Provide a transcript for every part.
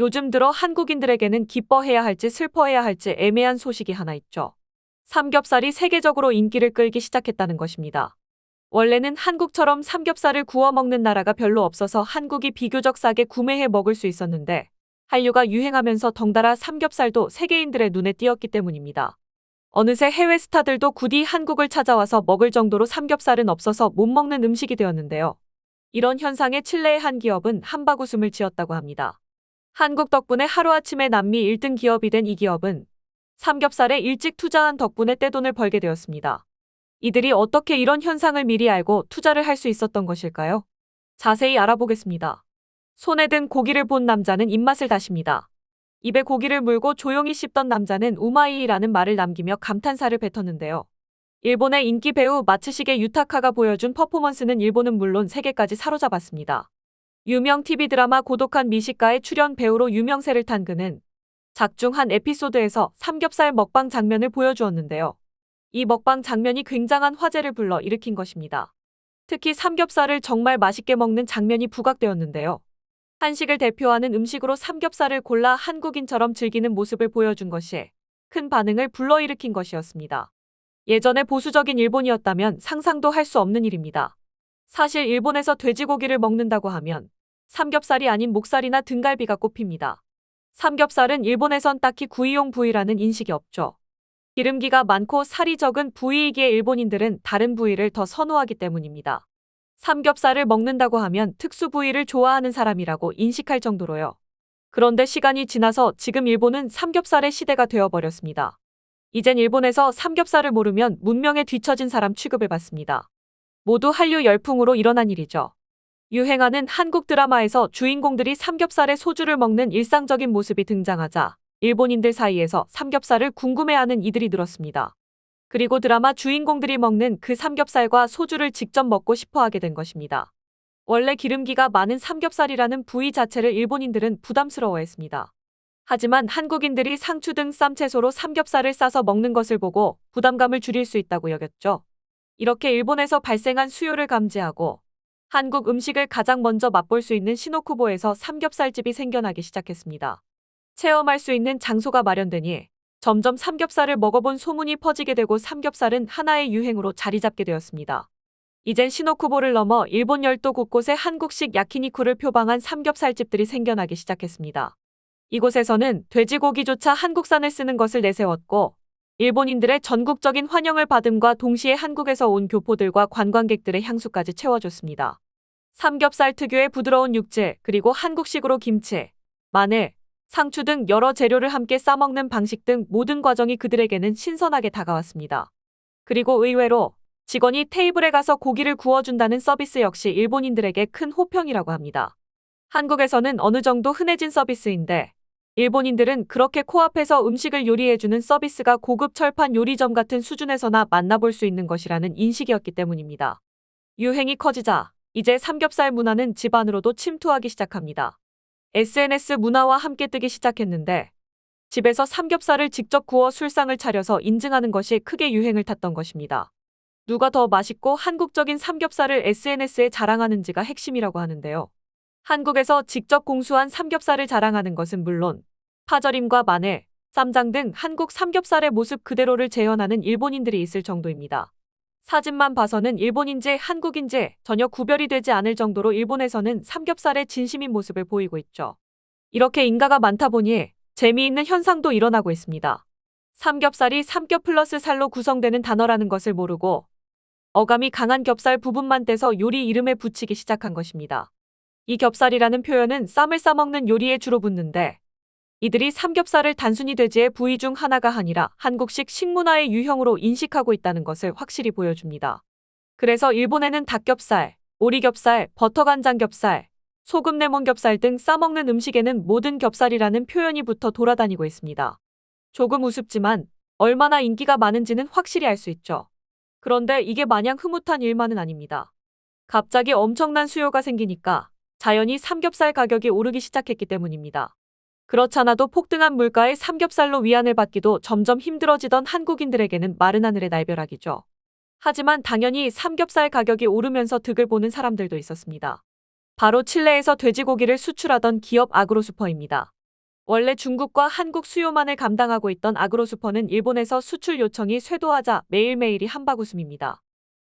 요즘 들어 한국인들에게는 기뻐해야 할지 슬퍼해야 할지 애매한 소식이 하나 있죠. 삼겹살이 세계적으로 인기를 끌기 시작했다는 것입니다. 원래는 한국처럼 삼겹살을 구워 먹는 나라가 별로 없어서 한국이 비교적 싸게 구매해 먹을 수 있었는데 한류가 유행하면서 덩달아 삼겹살도 세계인들의 눈에 띄었기 때문입니다. 어느새 해외 스타들도 굳이 한국을 찾아와서 먹을 정도로 삼겹살은 없어서 못 먹는 음식이 되었는데요. 이런 현상에 칠레의 한 기업은 한바구음을 지었다고 합니다. 한국 덕분에 하루아침에 남미 1등 기업이 된 이 기업은 삼겹살에 일찍 투자한 덕분에 떼돈을 벌게 되었습니다. 이들이 어떻게 이런 현상을 미리 알고 투자를 할 수 있었던 것일까요? 자세히 알아보겠습니다. 손에 든 고기를 본 남자는 입맛을 다십니다. 입에 고기를 물고 조용히 씹던 남자는 우마이라는 말을 남기며 감탄사를 뱉었는데요. 일본의 인기 배우 마츠시게 유타카가 보여준 퍼포먼스는 일본은 물론 세계까지 사로잡았습니다. 유명 TV 드라마 고독한 미식가의 출연 배우로 유명세를 탄 그는 작중 한 에피소드에서 삼겹살 먹방 장면을 보여주었는데요. 이 먹방 장면이 굉장한 화제를 불러 일으킨 것입니다. 특히 삼겹살을 정말 맛있게 먹는 장면이 부각되었는데요. 한식을 대표하는 음식으로 삼겹살을 골라 한국인처럼 즐기는 모습을 보여준 것이 큰 반응을 불러일으킨 것이었습니다. 예전에 보수적인 일본이었다면 상상도 할 수 없는 일입니다. 사실 일본에서 돼지고기를 먹는다고 하면 삼겹살이 아닌 목살이나 등갈비가 꼽힙니다. 삼겹살은 일본에선 딱히 구이용 부위라는 인식이 없죠. 기름기가 많고 살이 적은 부위이기에 일본인들은 다른 부위를 더 선호하기 때문입니다. 삼겹살을 먹는다고 하면 특수 부위를 좋아하는 사람이라고 인식할 정도로요. 그런데 시간이 지나서 지금 일본은 삼겹살의 시대가 되어버렸습니다. 이젠 일본에서 삼겹살을 모르면 문명에 뒤처진 사람 취급을 받습니다. 모두 한류 열풍으로 일어난 일이죠. 유행하는 한국 드라마에서 주인공들이 삼겹살에 소주를 먹는 일상적인 모습이 등장하자 일본인들 사이에서 삼겹살을 궁금해하는 이들이 늘었습니다. 그리고 드라마 주인공들이 먹는 그 삼겹살과 소주를 직접 먹고 싶어 하게 된 것입니다. 원래 기름기가 많은 삼겹살이라는 부위 자체를 일본인들은 부담스러워했습니다. 하지만 한국인들이 상추 등 쌈채소로 삼겹살을 싸서 먹는 것을 보고 부담감을 줄일 수 있다고 여겼죠. 이렇게 일본에서 발생한 수요를 감지하고 한국 음식을 가장 먼저 맛볼 수 있는 시노쿠보에서 삼겹살집이 생겨나기 시작했습니다. 체험할 수 있는 장소가 마련되니 점점 삼겹살을 먹어본 소문이 퍼지게 되고 삼겹살은 하나의 유행으로 자리 잡게 되었습니다. 이젠 시노쿠보를 넘어 일본 열도 곳곳에 한국식 야키니쿠를 표방한 삼겹살집들이 생겨나기 시작했습니다. 이곳에서는 돼지고기조차 한국산을 쓰는 것을 내세웠고 일본인들의 전국적인 환영을 받음과 동시에 한국에서 온 교포들과 관광객들의 향수까지 채워줬습니다. 삼겹살 특유의 부드러운 육질, 그리고 한국식으로 김치, 마늘, 상추 등 여러 재료를 함께 싸먹는 방식 등 모든 과정이 그들에게는 신선하게 다가왔습니다. 그리고 의외로 직원이 테이블에 가서 고기를 구워준다는 서비스 역시 일본인들에게 큰 호평이라고 합니다. 한국에서는 어느 정도 흔해진 서비스인데 일본인들은 그렇게 코앞에서 음식을 요리해주는 서비스가 고급 철판 요리점 같은 수준에서나 만나볼 수 있는 것이라는 인식이었기 때문입니다. 유행이 커지자 이제 삼겹살 문화는 집안으로도 침투하기 시작합니다. SNS 문화와 함께 뜨기 시작했는데 집에서 삼겹살을 직접 구워 술상을 차려서 인증하는 것이 크게 유행을 탔던 것입니다. 누가 더 맛있고 한국적인 삼겹살을 SNS에 자랑하는지가 핵심이라고 하는데요. 한국에서 직접 공수한 삼겹살을 자랑하는 것은 물론 파절임과 마늘, 쌈장 등 한국 삼겹살의 모습 그대로를 재현하는 일본인들이 있을 정도입니다. 사진만 봐서는 일본인지 한국인지 전혀 구별이 되지 않을 정도로 일본에서는 삼겹살의 진심인 모습을 보이고 있죠. 이렇게 인가가 많다 보니 재미있는 현상도 일어나고 있습니다. 삼겹살이 삼겹 플러스 살로 구성되는 단어라는 것을 모르고 어감이 강한 겹살 부분만 떼서 요리 이름에 붙이기 시작한 것입니다. 이 겹살이라는 표현은 쌈을 싸먹는 요리에 주로 붙는데 이들이 삼겹살을 단순히 돼지의 부위 중 하나가 아니라 한국식 식문화의 유형으로 인식하고 있다는 것을 확실히 보여줍니다. 그래서 일본에는 닭겹살, 오리겹살, 버터간장겹살, 소금 레몬겹살 등 싸먹는 음식에는 모든 겹살이라는 표현이 붙어 돌아다니고 있습니다. 조금 우습지만 얼마나 인기가 많은지는 확실히 알 수 있죠. 그런데 이게 마냥 흐뭇한 일만은 아닙니다. 갑자기 엄청난 수요가 생기니까 자연히 삼겹살 가격이 오르기 시작했기 때문입니다. 그렇잖아도 폭등한 물가에 삼겹살로 위안을 받기도 점점 힘들어지던 한국인들에게는 마른 하늘의 날벼락이죠. 하지만 당연히 삼겹살 가격이 오르면서 득을 보는 사람들도 있었습니다. 바로 칠레에서 돼지고기를 수출하던 기업 아그로수퍼입니다. 원래 중국과 한국 수요만을 감당하고 있던 아그로슈퍼는 일본에서 수출 요청이 쇄도하자 매일매일이 한바구음입니다.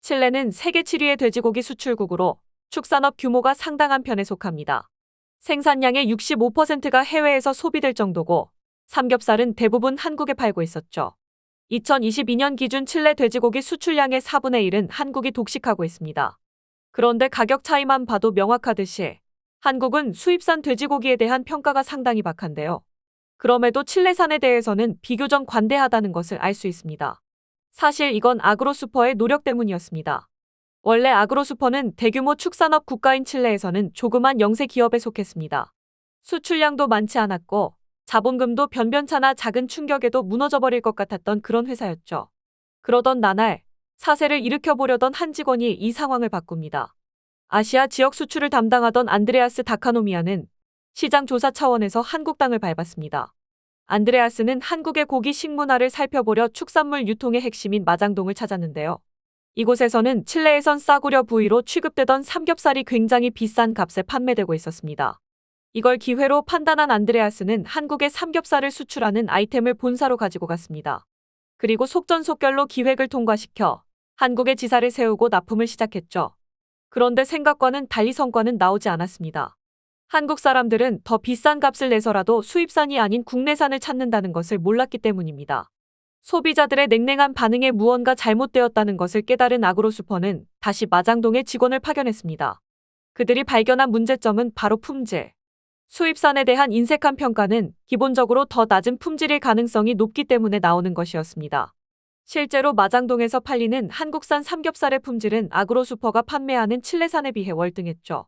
칠레는 세계 7위의 돼지고기 수출국으로 축산업 규모가 상당한 편에 속합니다. 생산량의 65%가 해외에서 소비될 정도고 삼겹살은 대부분 한국에 팔고 있었죠. 2022년 기준 칠레 돼지고기 수출량의 4분의 1은 한국이 독식하고 있습니다. 그런데 가격 차이만 봐도 명확하듯이 한국은 수입산 돼지고기에 대한 평가가 상당히 박한데요. 그럼에도 칠레산에 대해서는 비교적 관대하다는 것을 알 수 있습니다. 사실 이건 아그로슈퍼의 노력 때문이었습니다. 원래 아그로슈퍼는 대규모 축산업 국가인 칠레에서는 조그만 영세 기업에 속했습니다. 수출량도 많지 않았고 자본금도 변변차나 작은 충격에도 무너져버릴 것 같았던 그런 회사였죠. 그러던 나날 사세를 일으켜보려던 한 직원이 이 상황을 바꿉니다. 아시아 지역 수출을 담당하던 안드레아스 다카노미아는 시장 조사 차원에서 한국 땅을 밟았습니다. 안드레아스는 한국의 고기 식문화를 살펴보려 축산물 유통의 핵심인 마장동을 찾았는데요. 이곳에서는 칠레에선 싸구려 부위로 취급되던 삼겹살이 굉장히 비싼 값에 판매되고 있었습니다. 이걸 기회로 판단한 안드레아스는 한국에 삼겹살을 수출하는 아이템을 본사로 가지고 갔습니다. 그리고 속전속결로 기획을 통과시켜 한국에 지사를 세우고 납품을 시작했죠. 그런데 생각과는 달리 성과는 나오지 않았습니다. 한국 사람들은 더 비싼 값을 내서라도 수입산이 아닌 국내산을 찾는다는 것을 몰랐기 때문입니다. 소비자들의 냉랭한 반응에 무언가 잘못되었다는 것을 깨달은 아그로슈퍼는 다시 마장동에 직원을 파견했습니다. 그들이 발견한 문제점은 바로 품질. 수입산에 대한 인색한 평가는 기본적으로 더 낮은 품질일 가능성이 높기 때문에 나오는 것이었습니다. 실제로 마장동에서 팔리는 한국산 삼겹살의 품질은 아그로슈퍼가 판매하는 칠레산에 비해 월등했죠.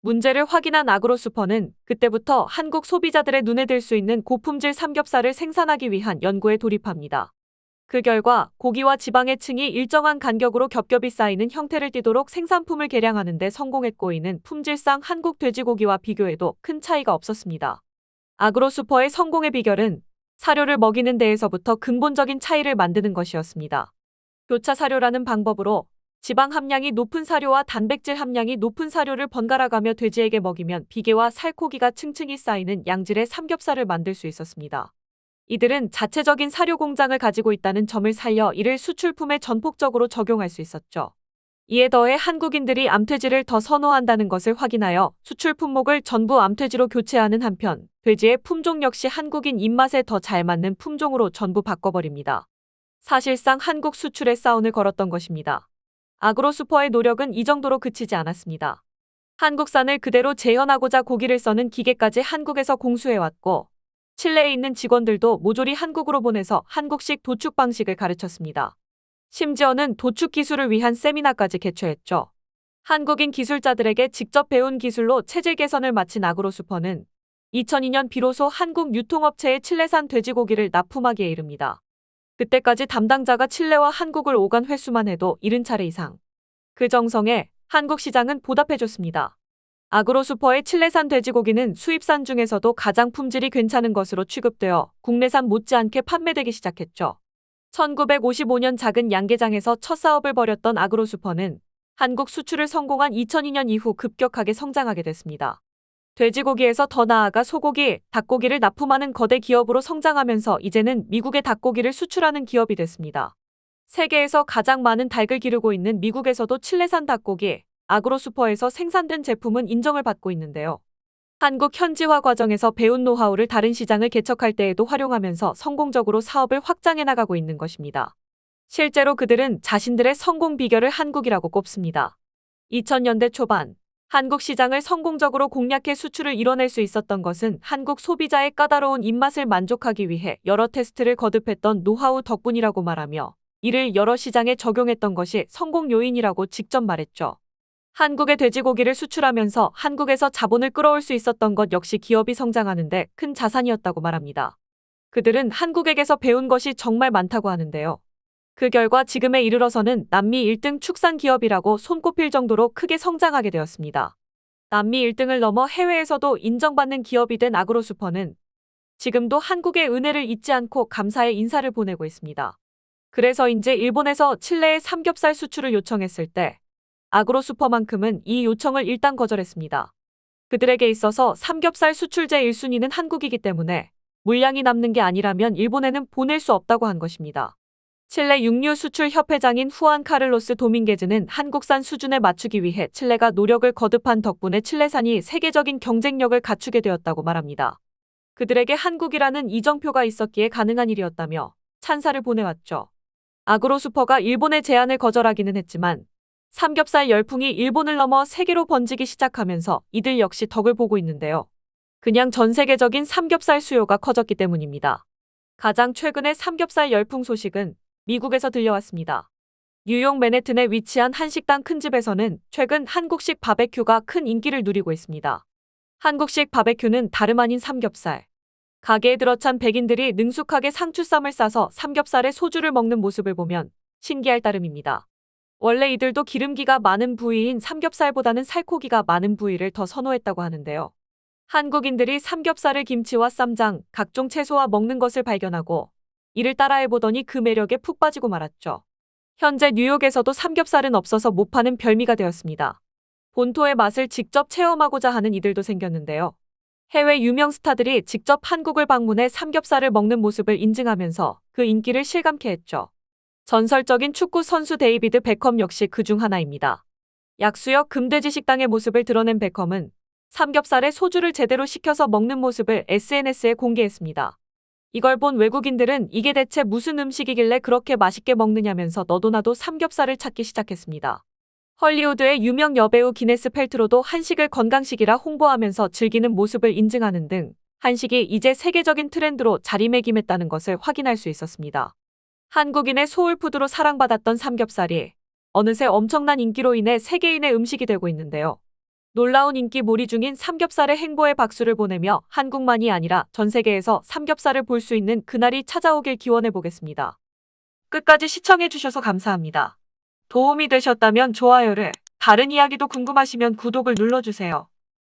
문제를 확인한 아그로슈퍼는 그때부터 한국 소비자들의 눈에 들 수 있는 고품질 삼겹살을 생산하기 위한 연구에 돌입합니다. 그 결과 고기와 지방의 층이 일정한 간격으로 겹겹이 쌓이는 형태를 띠도록 생산품을 개량하는 데 성공했고 이는 품질상 한국 돼지고기와 비교해도 큰 차이가 없었습니다. 아그로슈퍼의 성공의 비결은 사료를 먹이는 데에서부터 근본적인 차이를 만드는 것이었습니다. 교차 사료라는 방법으로 지방 함량이 높은 사료와 단백질 함량이 높은 사료를 번갈아가며 돼지에게 먹이면 비계와 살코기가 층층이 쌓이는 양질의 삼겹살을 만들 수 있었습니다. 이들은 자체적인 사료 공장을 가지고 있다는 점을 살려 이를 수출품에 전폭적으로 적용할 수 있었죠. 이에 더해 한국인들이 암퇴지를 더 선호한다는 것을 확인하여 수출 품목을 전부 암퇴지로 교체하는 한편 돼지의 품종 역시 한국인 입맛에 더 잘 맞는 품종으로 전부 바꿔버립니다. 사실상 한국 수출에 싸운을 걸었던 것입니다. 아그로슈퍼의 노력은 이 정도로 그치지 않았습니다. 한국산을 그대로 재현하고자 고기를 써는 기계까지 한국에서 공수해왔고 칠레에 있는 직원들도 모조리 한국으로 보내서 한국식 도축 방식을 가르쳤습니다. 심지어는 도축 기술을 위한 세미나까지 개최했죠. 한국인 기술자들에게 직접 배운 기술로 체질 개선을 마친 아그로슈퍼는 2002년 비로소 한국 유통업체에 칠레산 돼지고기를 납품하기에 이릅니다. 그때까지 담당자가 칠레와 한국을 오간 횟수만 해도 70차례 이상. 그 정성에 한국 시장은 보답해줬습니다. 아그로슈퍼의 칠레산 돼지고기는 수입산 중에서도 가장 품질이 괜찮은 것으로 취급되어 국내산 못지않게 판매되기 시작했죠. 1955년 작은 양계장에서 첫 사업을 벌였던 아그로슈퍼는 한국 수출을 성공한 2002년 이후 급격하게 성장하게 됐습니다. 돼지고기에서 더 나아가 소고기, 닭고기를 납품하는 거대 기업으로 성장하면서 이제는 미국의 닭고기를 수출하는 기업이 됐습니다. 세계에서 가장 많은 닭을 기르고 있는 미국에서도 칠레산 닭고기, 아그로슈퍼에서 생산된 제품은 인정을 받고 있는데요. 한국 현지화 과정에서 배운 노하우를 다른 시장을 개척할 때에도 활용하면서 성공적으로 사업을 확장해 나가고 있는 것입니다. 실제로 그들은 자신들의 성공 비결을 한국이라고 꼽습니다. 2000년대 초반 한국 시장을 성공적으로 공략해 수출을 이뤄낼 수 있었던 것은 한국 소비자의 까다로운 입맛을 만족하기 위해 여러 테스트를 거듭했던 노하우 덕분이라고 말하며 이를 여러 시장에 적용했던 것이 성공 요인이라고 직접 말했죠. 한국의 돼지고기를 수출하면서 한국에서 자본을 끌어올 수 있었던 것 역시 기업이 성장하는데 큰 자산이었다고 말합니다. 그들은 한국에게서 배운 것이 정말 많다고 하는데요. 그 결과 지금에 이르러서는 남미 1등 축산 기업이라고 손꼽힐 정도로 크게 성장하게 되었습니다. 남미 1등을 넘어 해외에서도 인정받는 기업이 된 아그로슈퍼는 지금도 한국의 은혜를 잊지 않고 감사의 인사를 보내고 있습니다. 그래서인제 일본에서 칠레의 삼겹살 수출을 요청했을 때 아그로슈퍼만큼은 이 요청을 일단 거절했습니다. 그들에게 있어서 삼겹살 수출제 1순위는 한국이기 때문에 물량이 남는 게 아니라면 일본에는 보낼 수 없다고 한 것입니다. 칠레 육류 수출 협회장인 후안 카를로스 도밍게즈는 한국산 수준에 맞추기 위해 칠레가 노력을 거듭한 덕분에 칠레산이 세계적인 경쟁력을 갖추게 되었다고 말합니다. 그들에게 한국이라는 이정표가 있었기에 가능한 일이었다며 찬사를 보내왔죠. 아그로슈퍼가 일본의 제안을 거절하기는 했지만 삼겹살 열풍이 일본을 넘어 세계로 번지기 시작하면서 이들 역시 덕을 보고 있는데요. 그냥 전 세계적인 삼겹살 수요가 커졌기 때문입니다. 가장 최근의 삼겹살 열풍 소식은 미국에서 들려왔습니다. 뉴욕 맨해튼에 위치한 한식당 큰 집에서는 최근 한국식 바베큐가 큰 인기를 누리고 있습니다. 한국식 바베큐는 다름 아닌 삼겹살. 가게에 들어찬 백인들이 능숙하게 상추쌈을 싸서 삼겹살에 소주를 먹는 모습을 보면 신기할 따름입니다. 원래 이들도 기름기가 많은 부위인 삼겹살보다는 살코기가 많은 부위를 더 선호했다고 하는데요. 한국인들이 삼겹살을 김치와 쌈장, 각종 채소와 먹는 것을 발견하고 이를 따라해보더니 그 매력에 푹 빠지고 말았죠. 현재 뉴욕에서도 삼겹살은 없어서 못 파는 별미가 되었습니다. 본토의 맛을 직접 체험하고자 하는 이들도 생겼는데요. 해외 유명 스타들이 직접 한국을 방문해 삼겹살을 먹는 모습을 인증하면서 그 인기를 실감케 했죠. 전설적인 축구 선수 데이비드 베컴 역시 그 중 하나입니다. 약수역 금돼지 식당의 모습을 드러낸 베컴은 삼겹살에 소주를 제대로 시켜서 먹는 모습을 SNS에 공개했습니다. 이걸 본 외국인들은 이게 대체 무슨 음식이길래 그렇게 맛있게 먹느냐면서 너도 나도 삼겹살을 찾기 시작했습니다. 헐리우드의 유명 여배우 기네스 펠트로도 한식을 건강식이라 홍보하면서 즐기는 모습을 인증하는 등 한식이 이제 세계적인 트렌드로 자리매김했다는 것을 확인할 수 있었습니다. 한국인의 소울푸드로 사랑받았던 삼겹살이 어느새 엄청난 인기로 인해 세계인의 음식이 되고 있는데요. 놀라운 인기 몰이 중인 삼겹살의 행보에 박수를 보내며 한국만이 아니라 전 세계에서 삼겹살을 볼 수 있는 그날이 찾아오길 기원해 보겠습니다. 끝까지 시청해 주셔서 감사합니다. 도움이 되셨다면 좋아요를, 다른 이야기도 궁금하시면 구독을 눌러주세요.